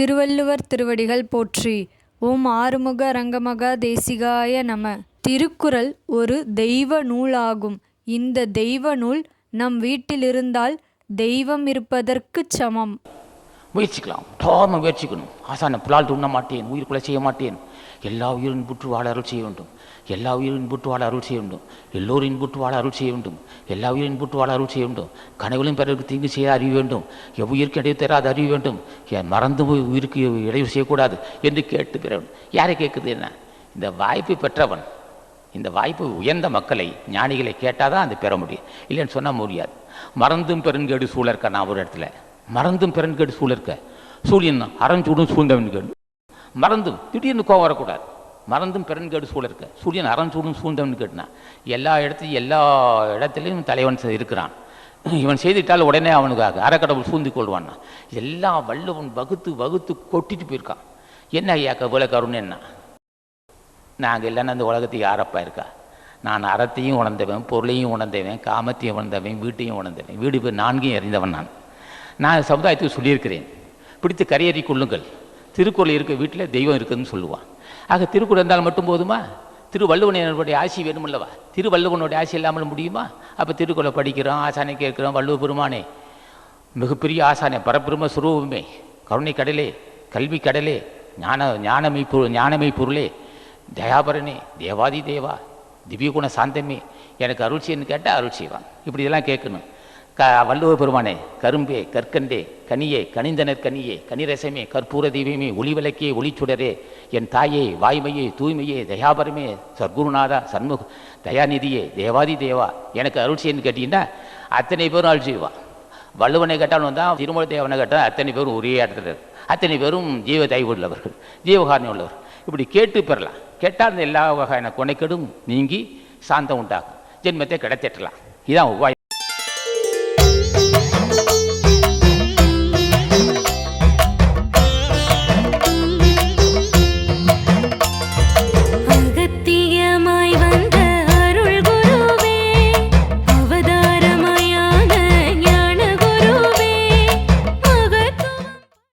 திருவள்ளுவர் திருவடிகள் போற்றி. ஓம் ஆறுமுக ரங்கமகா தேசிகாய நம. திருக்குறள் ஒரு தெய்வ நூலாகும். இந்த தெய்வ நூல் நம் வீட்டிலிருந்தால் தெய்வம் இருப்பதற்குச் சமம். முயற்சிக்கலாம். டாம முயற்சிக்கணும். ஆசான புலால் துண்ண மாட்டேன் உயிர்க்குள்ள செய்ய மாட்டேன். எல்லா உயிரின் புற்று வாழ அருள் செய்ய வேண்டும். எல்லா உயிரின் புற்று வாழ அருள் செய்ய வேண்டும். எல்லோரின் புற்று வாழ அருள் செய்ய வேண்டும். எல்லா உயிரின் புற்று வாழ அருள் செய்ய வேண்டும். கனவுகளும் பிறருக்கு தீங்கு செய்ய அறிய வேண்டும். எவ்வுயிருக்கு இடையே தராது அறிய வேண்டும். என் மறந்து போய் உயிருக்கு இடையூறு செய்யக்கூடாது என்று கேட்டு பிறவன் யாரை கேட்குது என்ன? இந்த வாய்ப்பு பெற்றவன் இந்த வாய்ப்பு உயர்ந்த மக்களை ஞானிகளை கேட்டால் தான் அது பெற முடியும். இல்லைன்னு சொன்னால் முடியாது. மறந்தும் பெருங்கேடு சூழற்க நான் ஒரு இடத்துல. மறந்தும் பெருங்கேடு சூழற்க சூழியன் அறஞ்சூடும் சூழ்ந்தவன் கேடு. மறந்தும் திடீர்னு கோவம் வரக்கூடாது. மறந்தும் சூழ சூழற்க சூரியன் அறஞ்சூடும் சூழ்ந்தவன் கேட்டுனா எல்லா இடத்துலையும் எல்லா இடத்துலையும் தலைவன் இருக்கிறான். இவன் செய்துட்டால் உடனே அவனுக்காக அறக்கடவுள் சூழ்ந்து கொள்வான்னா. எல்லா வல்லவன் வகுத்து வகுத்து கொட்டிட்டு போயிருக்கான். என்ன ஐயாக்க இவ்வளோ கருண் என்ன? நாங்கள் இல்லைன்னா அந்த உலகத்துக்கு யாரப்பா இருக்கா? நான் அறத்தையும் உணர்ந்தவன் பொருளையும் உணர்ந்தவன் காமத்தையும் உணர்ந்தவன் வீட்டையும் உணர்ந்தவன் வீடு பேர் நான்கையும் அறிந்தவன் நான். நான் சமுதாயத்துக்கு சொல்லியிருக்கிறேன். பிடித்து கரையேறி கொள்ளுங்கள். திருக்குறள் இருக்க வீட்டில் தெய்வம் இருக்குதுன்னு சொல்லுவான். ஆக திருக்குறள் இருந்தால் மட்டும் போதுமா? திருவள்ளுவனுடைய ஆசி வேணுமில்லவா? திருவள்ளுவனுடைய ஆசி இல்லாமல் முடியுமா? அப்போ திருக்குறளை படிக்கிறோம் ஆசானை கேட்கிறோம் வள்ளுவ பெருமானே. மிகப்பெரிய ஆசானே பரபிரம சுரூபமே. கருணை கடலே கல்வி கடலே ஞான ஞானமை பொருள் ஞானமை பொருளே. தயாபரனே தேவாதி தேவா திவ்யகுண சாந்தமே. எனக்கு அருள் செய்யன்னு கேட்டால் அருள் செய்வான். இப்படி இதெல்லாம் கேட்கணும். க வள்ளுவ பெருமானே கரும்பே கற்கண்டே கனியே கனிந்தனர் கனியே கனிரசமே கற்பூர தீபமே ஒளிவிளக்கே ஒளிச்சுடரே என் தாயே வாய்மையே தூய்மையே தயாபரமே சர்க்குருநாதா சண்முக தயாநிதியே தேவாதி தேவா எனக்கு அருள் செய்யன்னு கேட்டீங்கன்னா அத்தனை பேரும் அருள் செய்வான் வள்ளுவனை கேட்டாலும் தான் திருமலை தேவனை கேட்டால் அத்தனை பேரும் ஒரே இடத்துல இருக்கு அத்தனை பேரும் ஜீவ தயவு உள்ளவர்கள் ஜீவகாரணி உள்ளவர் இப்படி கேட்டு பெறலாம். கேட்டால் அந்த எல்லா வகையான கொனைக்கெடும் நீங்கி சாந்தம் உண்டாகும். ஜென்மத்தை கிடைத்திட்டலாம் இதான் உபாயம்.